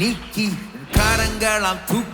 நீக்கி கரங்களாம் தூக்கி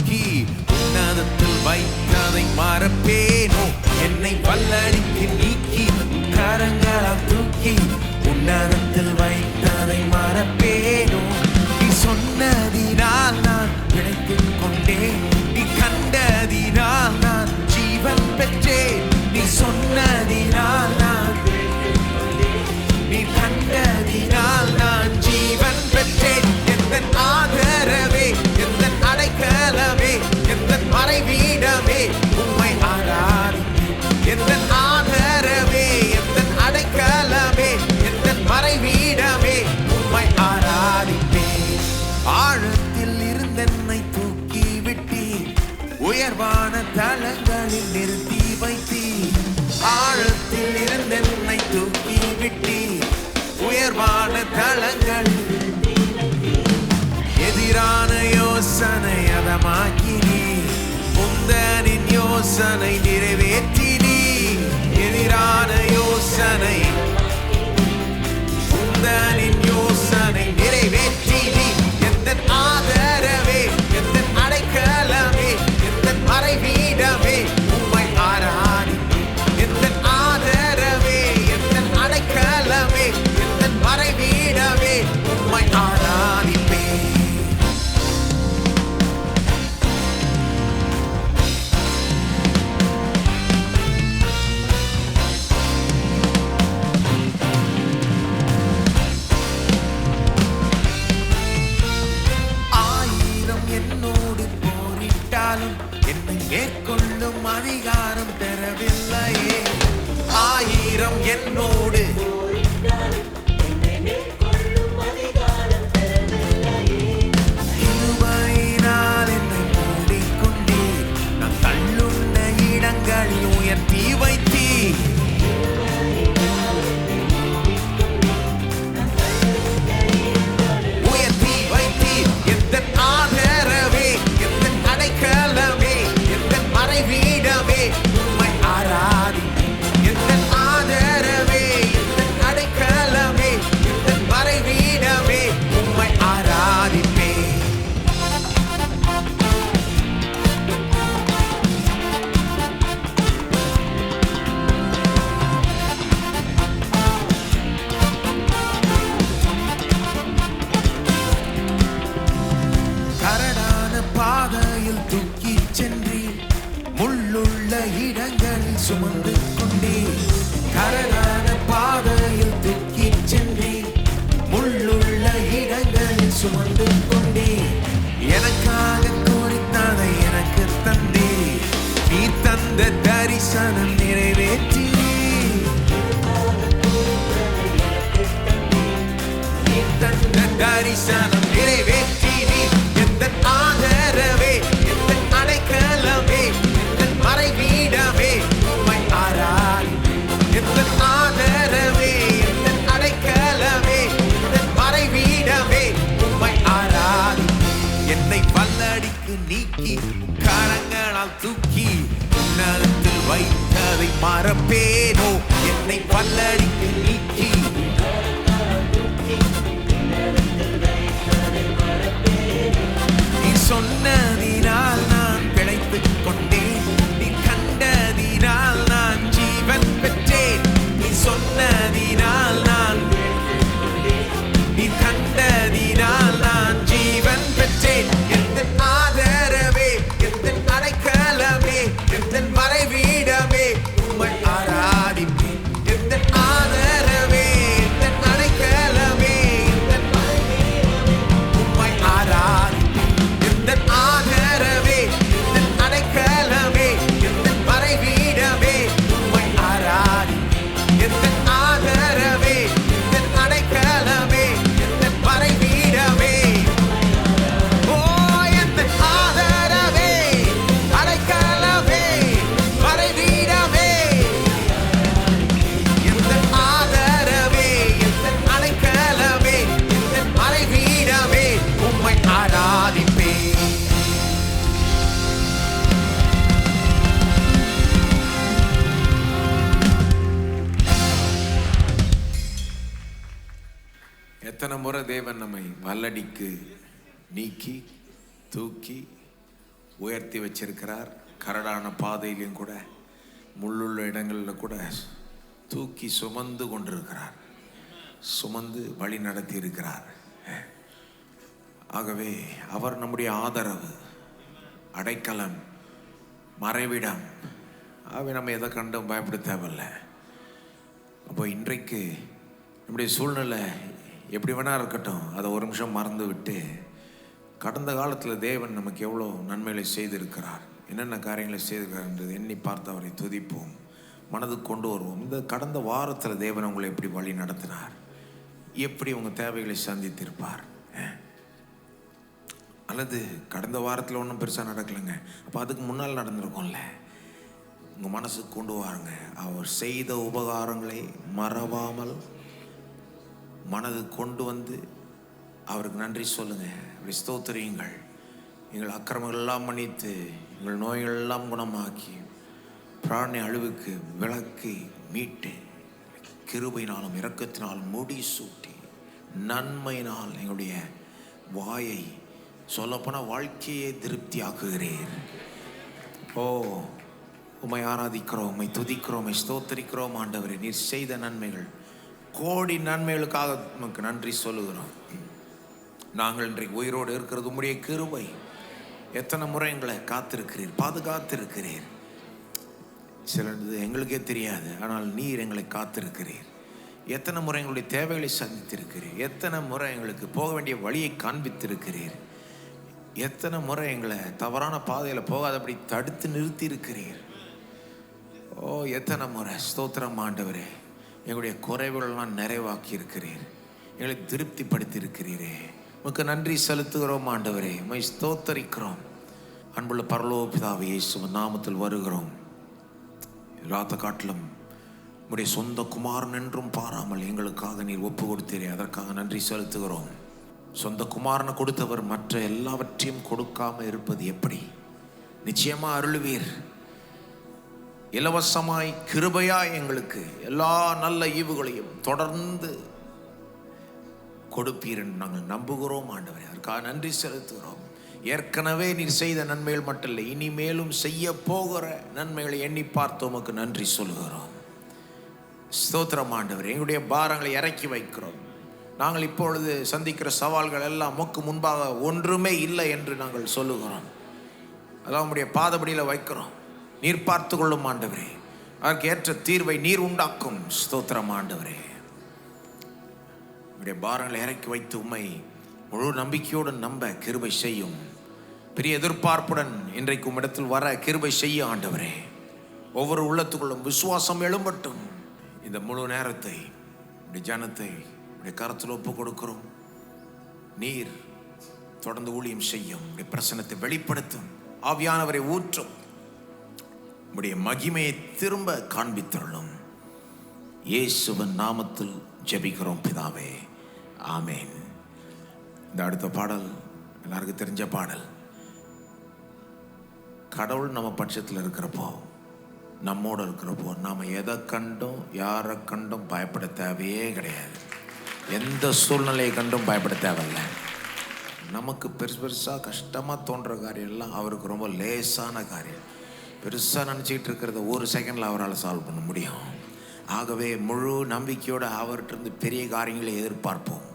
யோசனையதமாக்கி நீ முந்தனின் யோசனை நிறைவேற்றி நீ எதிரான யோசனை. முந்தனின் யோசனை நிறைவேற்றி நீ எந்த ஆதரவே எந்த அடைக்கலமே எந்த மறைவே தரிசனம் நிறைவேற்றி நீ எந்த ஆதரவே எந்த அடைக்கலமே எந்த மறைவீடமே உண்மை ஆராய் எந்த ஆதரவே எந்த அடைக்கலமே எந்த மறைவீடமே உண்மை ஆராய் என்னை பல்லடிக்கு நீக்கி கரங்களால் தூக்கி உன்னலத்தில் வைத்ததை மறப்பேனோ. என்னை பல்லடிக்கு நீக்கி சொன்னதினால் கல்லடிக்கு நீக்கி தூக்கி உயர்த்தி வச்சிருக்கிறார். கரடான பாதையிலையும் கூட முள்ளுள்ள இடங்களில் கூட தூக்கி சுமந்து கொண்டிருக்கிறார். சுமந்து வழி நடத்தி இருக்கிறார். ஆகவே அவர் நம்முடைய ஆதரவு அடைக்கலம் மறைவிடம். ஆகவே நம்ம எதை கண்டும் பயப்பட தேவையில்லை. அப்போ இன்றைக்கு நம்முடைய சூழ்நிலை எப்படி வேணா இருக்கட்டும் அதை ஒரு நிமிஷம் மறந்து விட்டு கடந்த காலத்தில் தேவன் நமக்கு எவ்வளோ நன்மைகளை செய்திருக்கிறார் என்னென்ன காரியங்களை செய்திருக்கிறார் என்றது எண்ணி பார்த்து அவரை துதிப்போம் மனதுக்கு கொண்டு வருவோம். இந்த கடந்த வாரத்தில் தேவன் உங்களை எப்படி வழி நடத்தினார் எப்படி உங்கள் தேவைகளை சந்தித்திருப்பார் அல்லது கடந்த வாரத்தில் ஒன்றும் பெருசாக நடக்கலைங்க அப்போ அதுக்கு முன்னால் நடந்திருக்கோம்ல. உங்கள் மனசுக்கு கொண்டு வாருங்க அவர் செய்த உபகாரங்களை மறவாமல் மனதுக்கு கொண்டு வந்து அவருக்கு நன்றி சொல்லுங்கள் அப்படி ஸ்தோத்திரியுங்கள். எங்கள் அக்கிரமங்கள் எல்லாம் மன்னித்து எங்கள் நோய்கள் எல்லாம் குணமாக்கி பிராணி அழிவுக்கு விளக்கி மீட்டு கிருபையினாலும் இரக்கத்தினாலும் முடி சூட்டி நன்மையினால் எங்களுடைய வாயை சொல்லப்போனால் வாழ்க்கையை திருப்தி ஆக்குகிறீர் ஓ உமை ஆராதிக்கிறோம் உம்மை துதிக்கிறோம் உம்மை ஸ்தோத்தரிக்கிறோம் ஆண்டவரே நீர் செய்த நன்மைகள் கோடி நன்மைகளுக்காக நமக்கு நன்றி சொல்லுகிறோம். நாங்கள் இன்றைக்கு உயிரோடு இருக்கிறது உம்முடைய கிருபை. எத்தனை முறை எங்களை காத்திருக்கிறீர் பாதுகாத்திருக்கிறீர். சிலது எங்களுக்கே தெரியாது ஆனால் நீர் எங்களை காத்திருக்கிறீர். எத்தனை முறை எங்களுடைய தேவைகளை சந்தித்திருக்கிறீர். எத்தனை முறை எங்களுக்கு போக வேண்டிய வழியை காண்பித்திருக்கிறீர். எத்தனை முறை எங்களை தவறான பாதையில் போகாதபடி தடுத்து நிறுத்தி இருக்கிறீர் ஓ எத்தனை முறை. ஸ்தோத்திரம் ஆண்டவரே. எங்களுடைய குறைவுகள்லாம் நிறைவாக்கி இருக்கிறீர் எங்களை திருப்திப்படுத்தி இருக்கிறீரே உமக்கு நன்றி செலுத்துகிறோம் ஆண்டவரே. உமை ஸ்தோத்தரிக்கிறோம். அன்புள்ள பரலோபிதாவை சும நாமத்தில் வருகிறோம். ராத்த காட்டிலும் உடைய சொந்த குமாரன் என்றும் பாராமல் எங்களுக்காக நீர் ஒப்பு கொடுத்தீரே அதற்காக நன்றி செலுத்துகிறோம். சொந்த குமாரனை கொடுத்தவர் மற்ற எல்லாவற்றையும் கொடுக்காமல் இருப்பது எப்படி? நிச்சயமாக அருளுவீர். இலவசமாய் கிருபையா எங்களுக்கு எல்லா நல்ல ஈவுகளையும் தொடர்ந்து கொடுப்பீர் என்று நாங்கள் நம்புகிறோம் ஆண்டவரே. அதற்காக நன்றி செலுத்துகிறோம். ஏற்கனவே நீர் செய்த நன்மைகள் மட்டும் இல்லை இனிமேலும் செய்ய போகிற நன்மைகளை எண்ணி பார்த்து உமக்கு நன்றி சொல்லுகிறோம். ஸ்தோத்திரம் ஆண்டவர். எங்களுடைய பாரங்களை இறக்கி வைக்கிறோம். நாங்கள் இப்பொழுது சந்திக்கிற சவால்கள் எல்லாம் மொக்கு முன்பாக ஒன்றுமே இல்லை என்று நாங்கள் சொல்லுகிறோம். அதான் உங்களுடைய பாதபடியில் வைக்கிறோம். நீர் பார்த்து கொள்ளும் ஆண்டவரே. அதற்கு ஏற்ற தீர்வை நீர் உண்டாக்கும். ஸ்தோத்திரம் ஆண்டவரே. உடைய பாரங்களை இறக்கி வைத்து உண்மை முழு நம்பிக்கையோடு நம்ப கிருபை செய்யும். பெரிய எதிர்பார்ப்புடன் இன்றைக்கு உம்மிடத்தில் வர கிருபை செய்ய ஆண்டவரே. ஒவ்வொரு உள்ளத்துக்குள்ளும் விசுவாசம் எழும்பட்டும். இந்த முழு நேரத்தை உடைய ஜனத்தை உடைய கருத்தில் ஒப்பு கொடுக்கிறோம். நீர் தொடர்ந்து ஊழியம் செய்யும். உடைய பிரசனத்தை வெளிப்படுத்தும். ஆவியானவரை ஊற்றும். உம்முடைய மகிமையை திரும்ப காண்பித்தருளும். இயேசுவன் நாமத்தில் ஜெபிக்கிறோம் பிதாவே. ஆமேன். இந்த அடுத்த பாடல் எல்லாருக்கும் தெரிஞ்ச பாடல். கடவுள் நம்ம பட்சத்தில் இருக்கிறப்போ நம்மோடு இருக்கிறப்போ நாம் எதை கண்டும் யாரை கண்டும் பயப்பட தேவையே கிடையாது. எந்த சூழ்நிலையை கண்டும் பயப்பட தேவையில்லை. நமக்கு பெருசு பெருசாக கஷ்டமாக தோன்ற காரியம் எல்லாம் அவருக்கு ரொம்ப லேசான காரியம். பெருசாக நினச்சிக்கிட்டு இருக்கிறத ஒரு செகண்டில் அவரால் சால்வ் பண்ண முடியும். ஆகவே முழு நம்பிக்கையோடு அவர்கிட்ட இருந்து பெரிய காரியங்களை எதிர்பார்ப்போம்.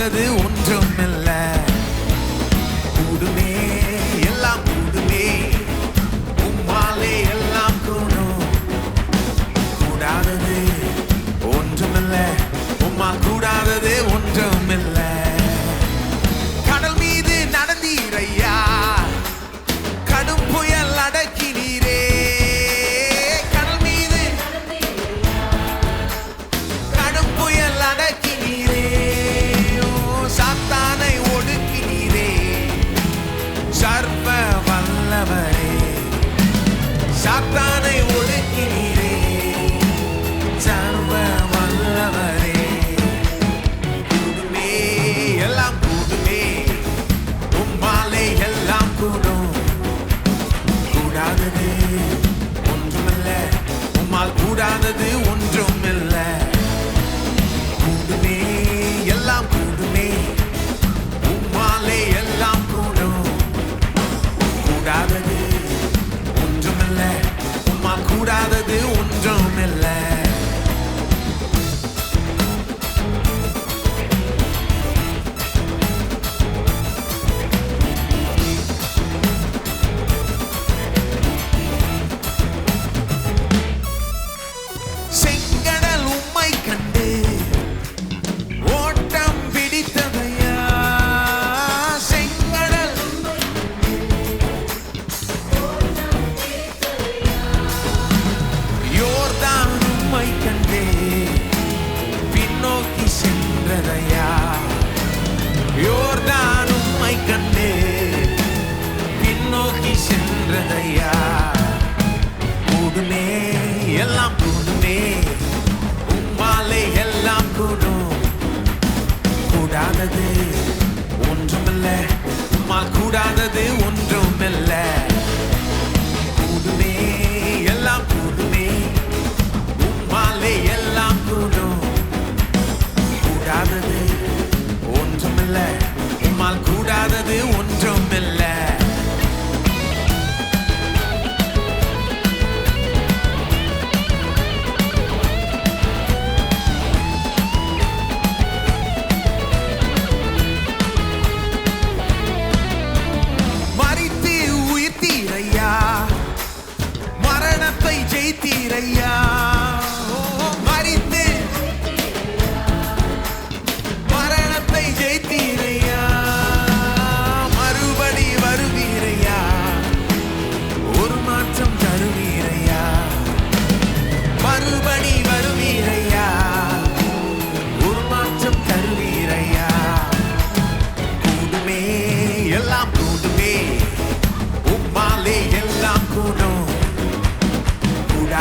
உம்மால் கூடாதது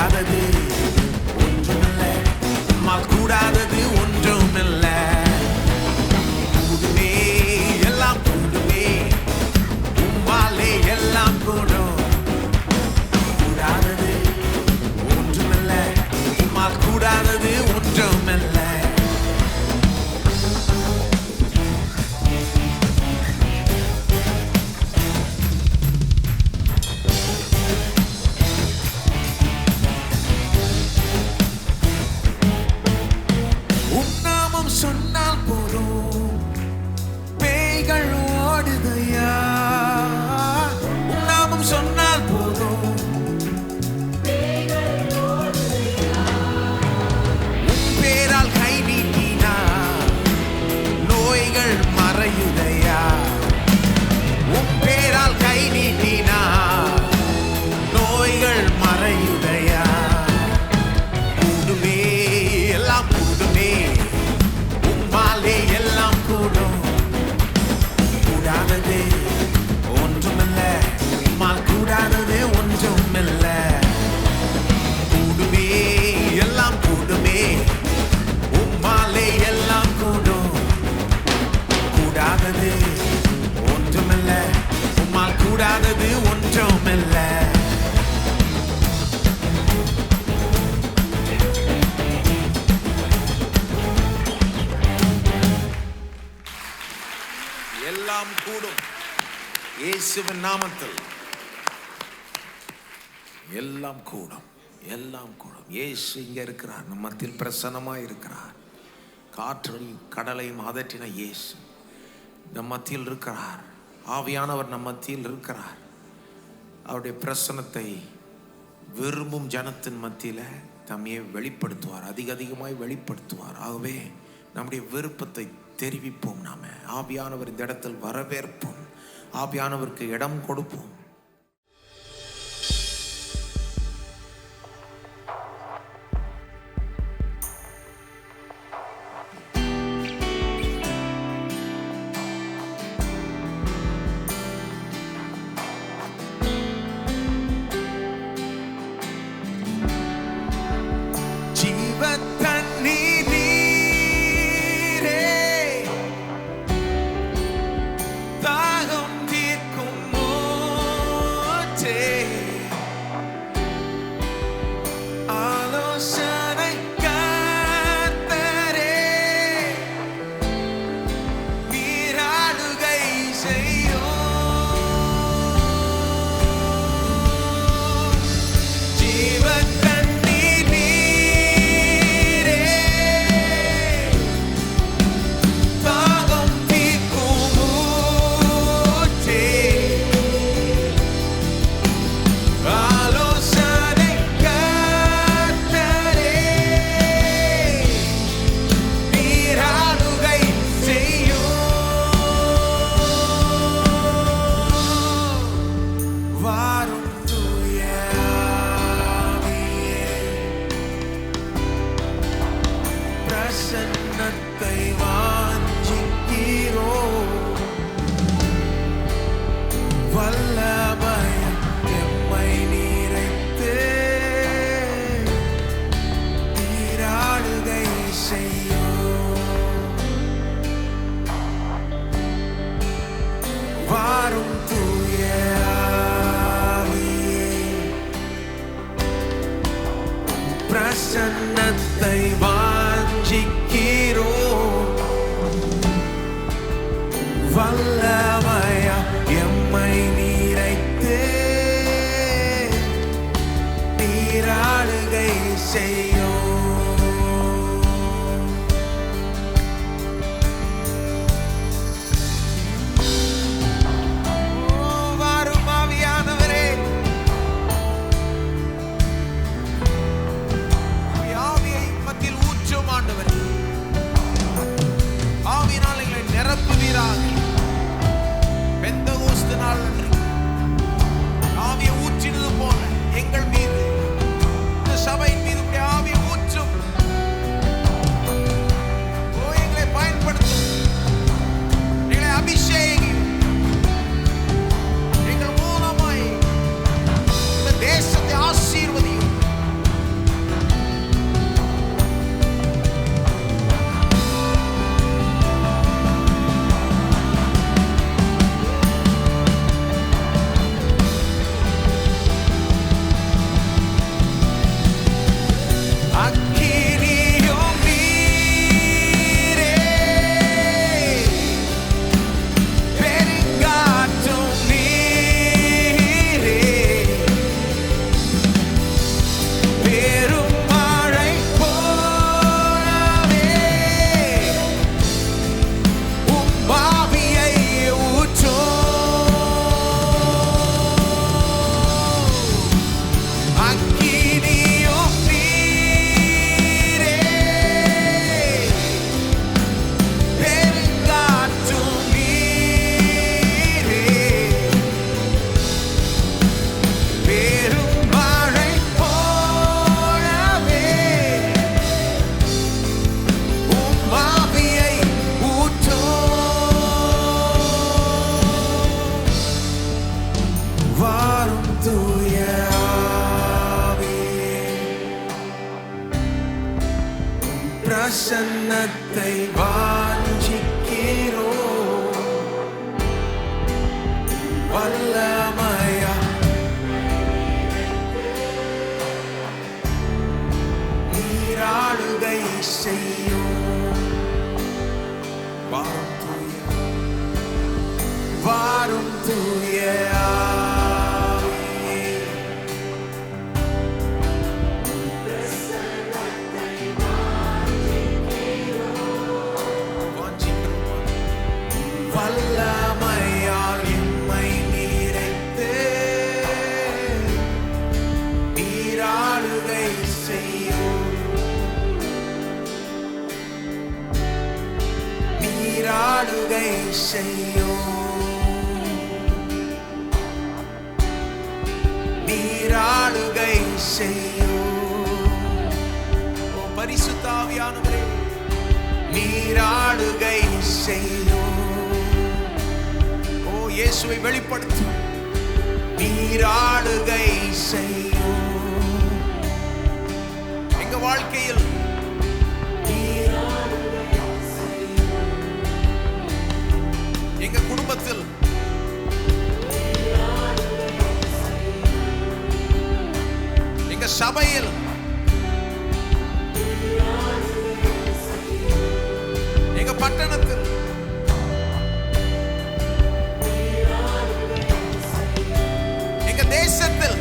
out of this. நாமத்தில். எல்லாம் கூடும் எல்லாம் கூடும். ஏசு இங்கே இருக்கிறார் நம்ம மத்தியில் பிரசன்னமாக இருக்கிறார். காற்றையும் கடலையும் அதற்றின இயேசு நம் மத்தியில் இருக்கிறார். ஆவியானவர் நம் மத்தியில் இருக்கிறார். அவருடைய பிரசனத்தை விரும்பும் ஜனத்தின் மத்தியில் தம்மையை வெளிப்படுத்துவார் அதிக அதிகமாய் வெளிப்படுத்துவார். ஆகவே நம்முடைய விருப்பத்தை தெரிவிப்போம் நாம். ஆவியானவர் இந்த இடத்தில் வரவேற்போம். ஆபியானவருக்கு இடம் கொடுப்போம். say நீராளுகை செய்யும். எங்க வாழ்க்கையில் எங்க குடும்பத்தில் எங்க சபையில் எங்க பட்டணத்தில் evidência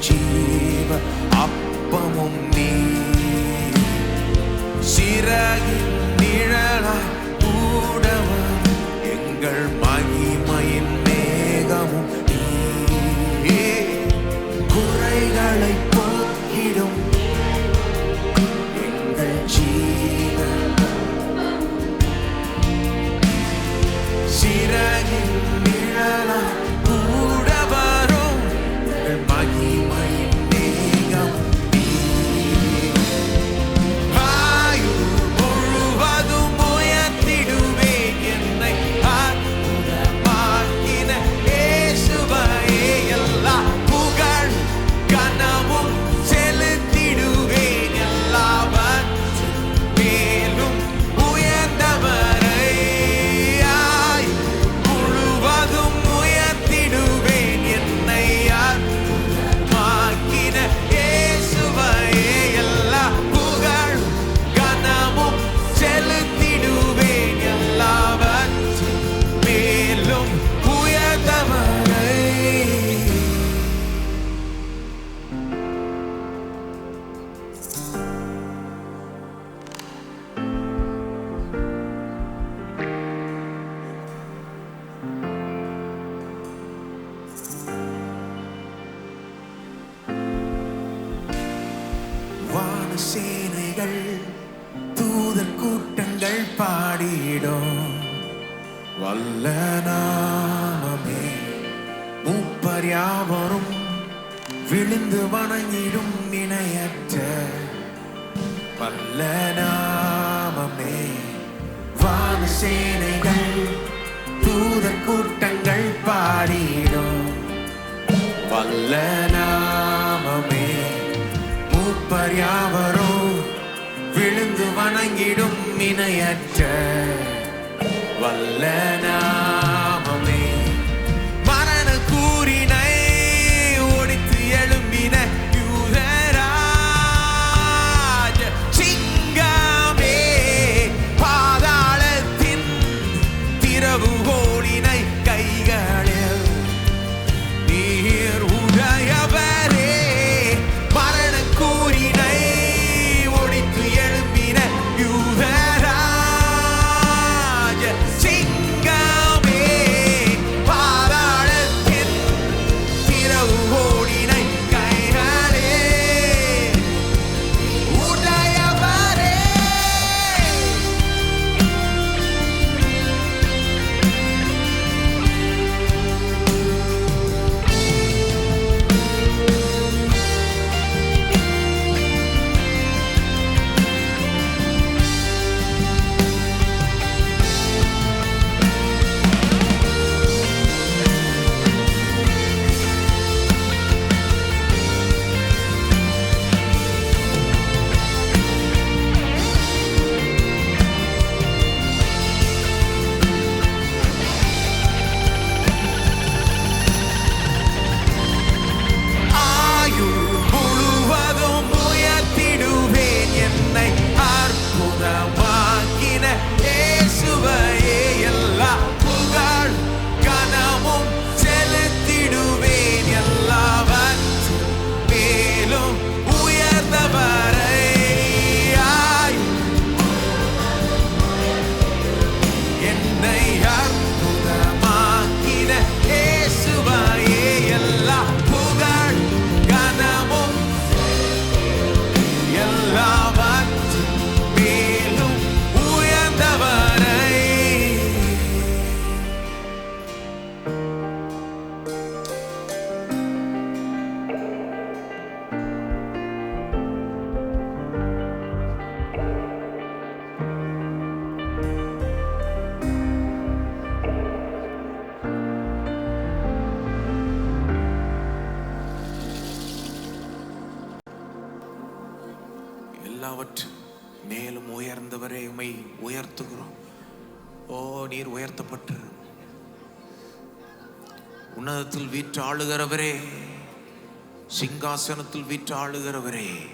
Jesus. நல்ல நாமமே வான சேனைகள் தூத கூட்டங்கள் பாடிடும். வல்ல நாமமே மூப்பர் யாவரோ விழுந்து வணங்கிடும் இணையற்ற. வல்ல நாம மேலும் உயர்ந்தவரே உமை உயர்த்துகிறோம். ஓ நீர் உயர்த்தப்பட்டு. உன்னதத்தில் வீற்று ஆளுகிறவரே சிங்காசனத்தில் வீற்று ஆளுகிறவரே.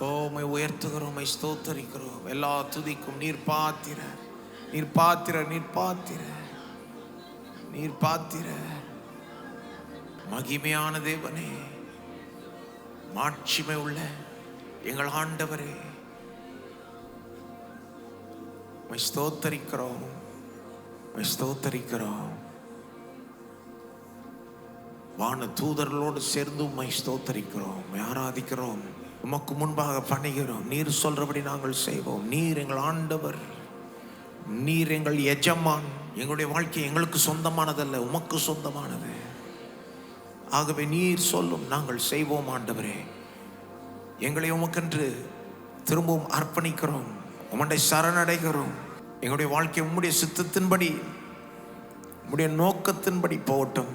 ஓ உமை உயர்த்துகிறோம் உமை ஸ்தோத்தரிக்கிறோம். எல்லா துதிக்கும் நீர் பாத்திர நீர் பாத்திர நீர் பாத்திர நீர் பாத்திர. மகிமையான தேவனே மாட்சிமை உள்ள எங்கள் ஆண்டவரே உம்மை ஸ்தோத்தரிக்கிறோம் ஸ்தோத்தரிக்கிறோம். வான தூதர்களோடு சேர்ந்து உம்மை ஸ்தோத்தரிக்கிறோம் ஆராதிக்கிறோம் உமக்கு முன்பாக பணிகிறோம். நீர் சொல்றபடி நாங்கள் செய்வோம். நீர் எங்கள் ஆண்டவர் நீர் எங்கள் எஜமான். எங்களுடைய வாழ்க்கை எங்களுக்கு சொந்தமானதல்ல உமக்கு சொந்தமானது. ஆகவே நீர் சொல்லும் நாங்கள் செய்வோம் ஆண்டவரே. எங்களை உமக்கென்று திரும்பவும் அர்ப்பணிக்கிறோம் உமண்டை சரணடைகிறோம். எங்களுடைய வாழ்க்கை உம்முடைய சித்தத்தின்படி உம்முடைய நோக்கத்தின்படி போகட்டும்.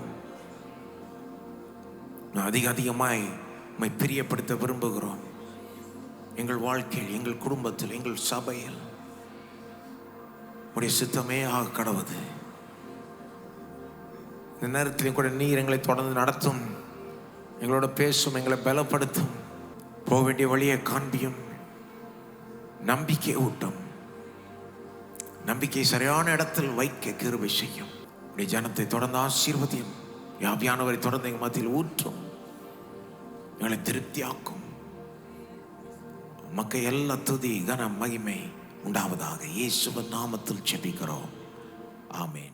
நான் அதிக அதிகமாய் உம்மை பிரியப்படுத்த விரும்புகிறோம். எங்கள் வாழ்க்கையில் எங்கள் குடும்பத்தில் எங்கள் சபையில் உடைய சித்தமே ஆக கடவுது. இந்த நேரத்திலையும் கூட நீர் எங்களை தொடர்ந்து நடத்தும். எங்களோட பேசும் எங்களை பலப்படுத்தும். போக வேண்டிய வழியை காண்பியும் நம்பிக்கை ஊட்டும் நம்பிக்கை சரியான இடத்தில் வைக்க கிருபை செய்யும். உடைய ஜனத்தை தொடர்ந்து ஆசீர்வதியும். யாவியானவரை தொடர்ந்து எங்கள் மத்தியில் ஊற்றும். எங்களை திருப்தியாக்கும். மக்கள் எல்லா துதி கன மகிமை உண்டாவதாக இயேசுவின் நாமத்தில் செபிக்கிறோம். ஆமேன்.